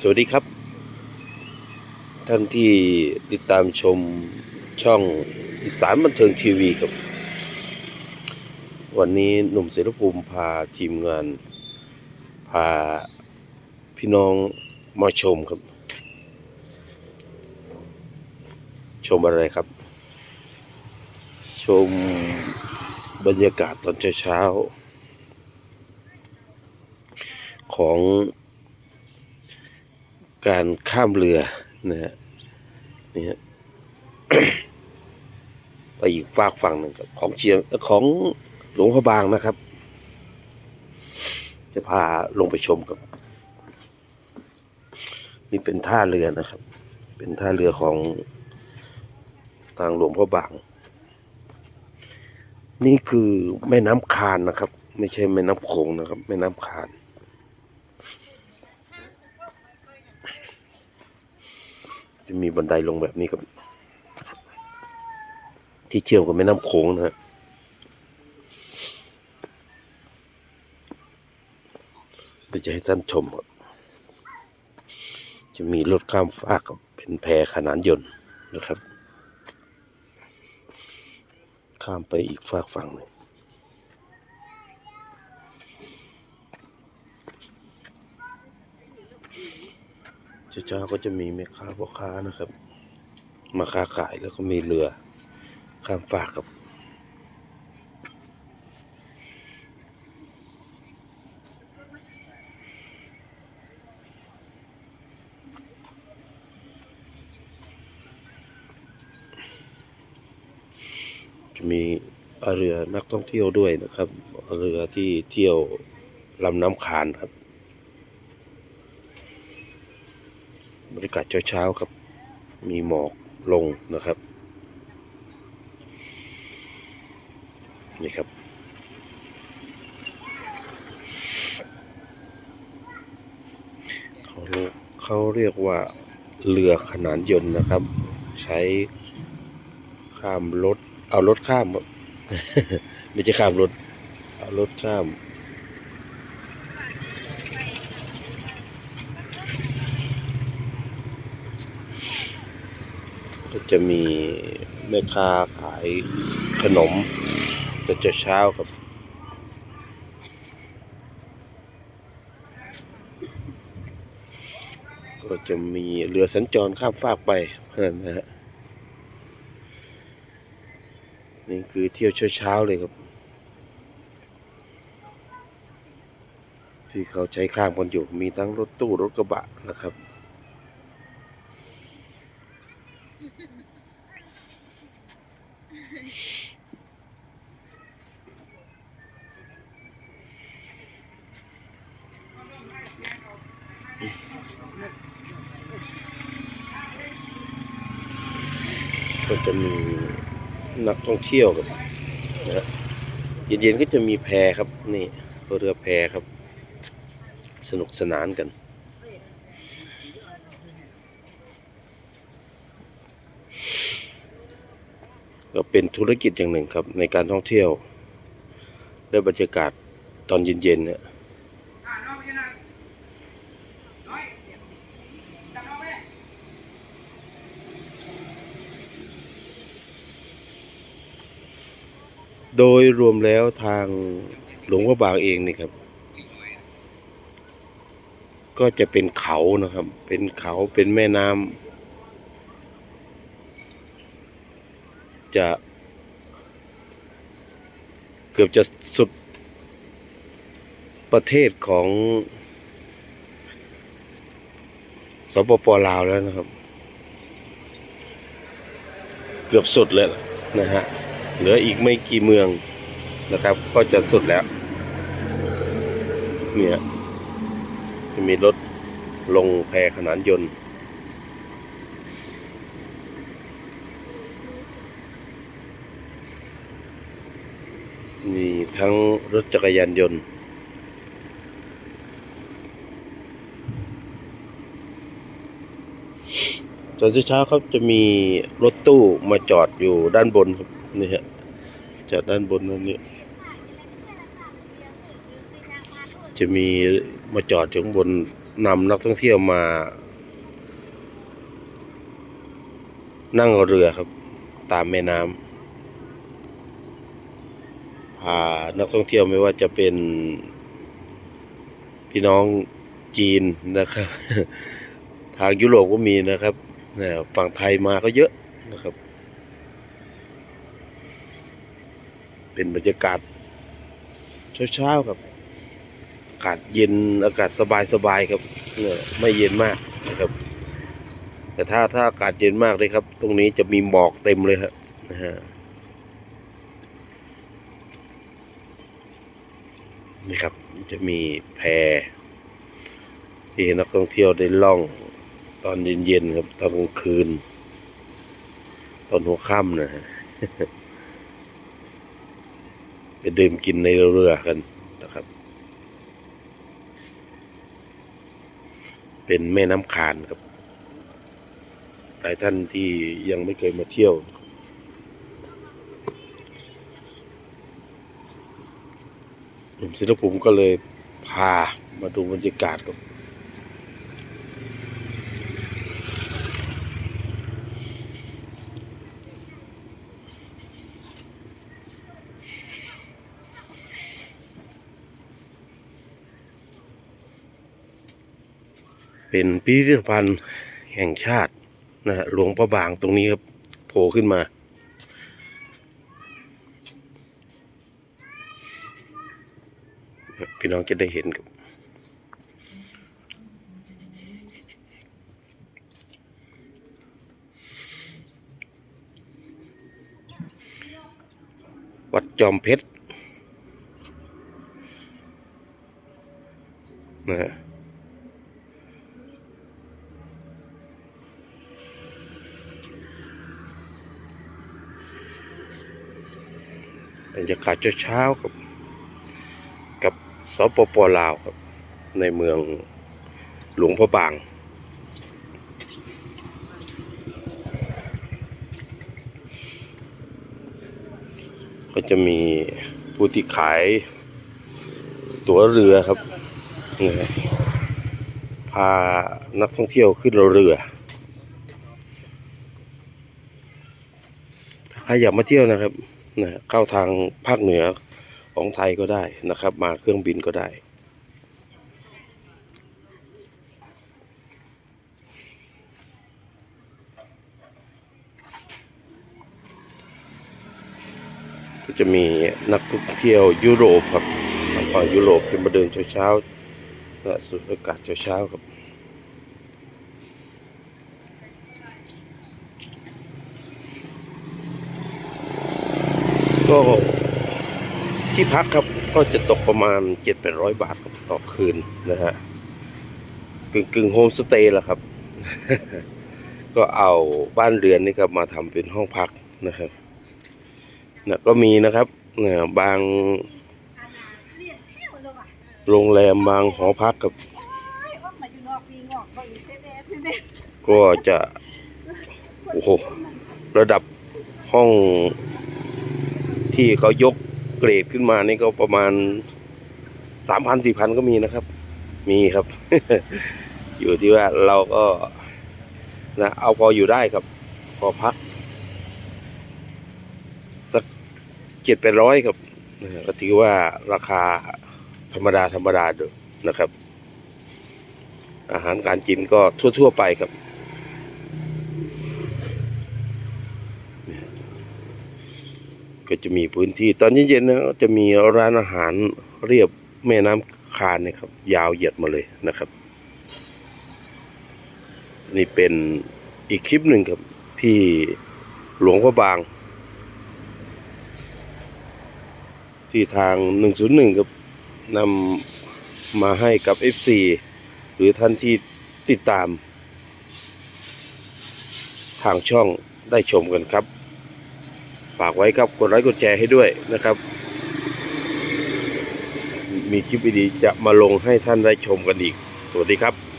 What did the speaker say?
สวัสดีครับ ท่านที่ติดตามชมช่องอีสานบันเทิงทีวีครับ วันนี้หนุ่มเสรภูมิพาทีมงาน พาพี่น้องมาชมครับ ชมอะไรครับ ชมบรรยากาศตอนเช้าๆของ การข้ามเรือนะฮะนี่ฮะไปอีกฝากฝั่งหนึ่งของเชียงของหลวงพระบางนะครับ จะพาลงไปชมกับ นี่เป็นท่าเรือนะครับ เป็นท่าเรือของทางหลวงพระบาง นี่คือแม่น้ำคานนะครับ ไม่ใช่แม่น้ำโขงนะครับ แม่น้ำคาน จะมีบันไดลงแบบนี้ครับ ที่เชื่อมกับแม่น้ำโขงนะฮะเดี๋ยวจะให้ท่านชมครับจะมีรถข้ามฟากเป็นแพขนานยนต์นะครับ ข้ามไปอีกฝากฝั่งหนึ่ง เช้าๆก็จะมีแม่ค้าพ่อค้านะครับ มาค้าขายแล้วก็มีเรือข้ามฟากครับจะมีเรือนักท่องเที่ยวด้วยนะครับ เรือที่เที่ยวลำน้ำคานครับ รรยากาศเช้าๆครับ มีหมอกลงนะครับ นี่ครับ เขาเขาเรียกว่าเรือขนานยนต์นะครับ ใช้ข้ามรถ เอารถข้าม ไม่ใช่ข้ามรถ เอารถข้าม ก็จะมีแม่ค้าขายขนมแต่จะเช้าครับ ก็จะมีเรือสัญจรข้ามฟากไปนั่นนะฮะนี่คือเที่ยวเช้าๆเลยครับ ที่เขาใช้ข้ามกันอยู่มีทั้งรถตู้รถกระบะนะครับ ก็จะมีนักท่องเที่ยวครับนะฮะเย็นๆก็จะมีแพครับนี่เรือแพครับ สนุกสนานกัน ก็เป็นธุรกิจอย่างหนึ่งครับในการท่องเที่ยว ได้บรรยากาศตอนเย็นๆเนี่ยโดยรวมแล้วทางหลวงพระบางเองนี่ครับ ก็จะเป็นเขานะครับ เป็นเขาเป็นแม่น้ำ จะ เกือบจะสุดประเทศของสปปลาวแล้วนะครับ เกือบสุดเลยนะฮะเหลืออีกไม่กี่เมืองนะครับ ก็จะสุดแล้ว เนี่ยมีรถลงแพขนานยนต์ มีทั้งรถจักรยานยนต์ ตอนเช้าเขาจะมีรถตู้มาจอดอยู่ด้านบนครับนี่ฮะจอดด้านบนนั่นนี่จะมีมาจอดอยู่ข้างบนนำนักท่องเที่ยวมา นั่งเรือครับ ตามแม่น้ำ พานักท่องเที่ยวไม่ว่าจะเป็นพี่น้องจีนนะครับ ทางยุโรปก็มีนะครับเนี่ยฝั่งไทยมาก็เยอะนะครับ เป็นบรรยากาศเช้าๆครับ อากาศเย็นอากาศสบายๆครับเนี่ยไม่เย็นมากนะครับ แต่ถ้าถ้าอากาศเย็นมากเลยครับ ตรงนี้จะมีหมอกเต็มเลยครับนะฮะ นี่ครับจะมีแพที่ให้นักท่องเที่ยวได้ล่องตอนเย็นๆครับตอนกลางคืน ตอนหัวค่ำนะฮะไปดื่มกินในเรือกันนะครับ เป็นแม่น้ำคานครับหลายท่านที่ยังไม่เคยมาเที่ยว หนุ่มศิลปภูมิก็เลยพามาดูบรรยากาศครับเป็นพิพิธภัณฑ์แห่งชาตินะฮะหลวงพระบางตรงนี้ครับโผล่ขึ้นมา พี่ น้องจะได้เห็นครับวัดจอมเพชรนะบรรยากาศเช้าๆครับ สปปลาวครับ ในเมืองหลวงพระบาง ก็จะมีผู้ที่ขายตั๋วเรือครับนะพานักท่องเที่ยวขึ้นเรือ ถ้าใครอยากมาเที่ยวนะครับนะเข้าทางภาคเหนือ ของไทยก็ได้นะครับ มาเครื่องบินก็ได้ ก็จะมีนักท่องเที่ยวยุโรปครับทางฝั่งยุโรปจะมาเดินเช้าๆและสูดอากาศเช้าๆครับก็ ที่พักครับก็จะตกประมาณเจ็ดแปดร้อยบาทครับต่อคืนนะฮะกึ่งกึ่งโฮมสเตย์แหละครับ ก็เอาบ้านเรือนนี่ครับมาทำเป็นห้องพักนะครับนะก็มีนะครับนี่ยบางโรงแรมบางหอพักครับ ก็จะโอ้โหระดับห้องที่เขายก เกรดขึ้นมานี่ก็ประมาณสามพันสี่พันก็มีนะครับ มีครับ อยู่ที่ว่าเราก็นะเอาพออยู่ได้ครับ พอพัก สักเจ็ดแปดร้อยครับก็ถือว่าราคาธรรมดาธรรมดาดูนะครับ อาหารการกินก็ทั่ว ๆ ไปครับ ก็จะมีพื้นที่ ตอนเย็นๆนะจะมีร้านอาหารเรียบแม่น้ำคานนะครับ ยาวเหยียดมาเลยนะครับ นี่เป็นอีกคลิปหนึ่งครับที่หลวงพระบาง ที่ทาง 101ครับนำมาให้กับ FC หรือท่านที่ติดตาม ทางช่องได้ชมกันครับ ฝากไว้ครับ กดไลค์กดแชร์ให้ด้วยนะครับ มีคลิปดีๆจะมาลงให้ท่านได้ชมกันอีก สวัสดีครับ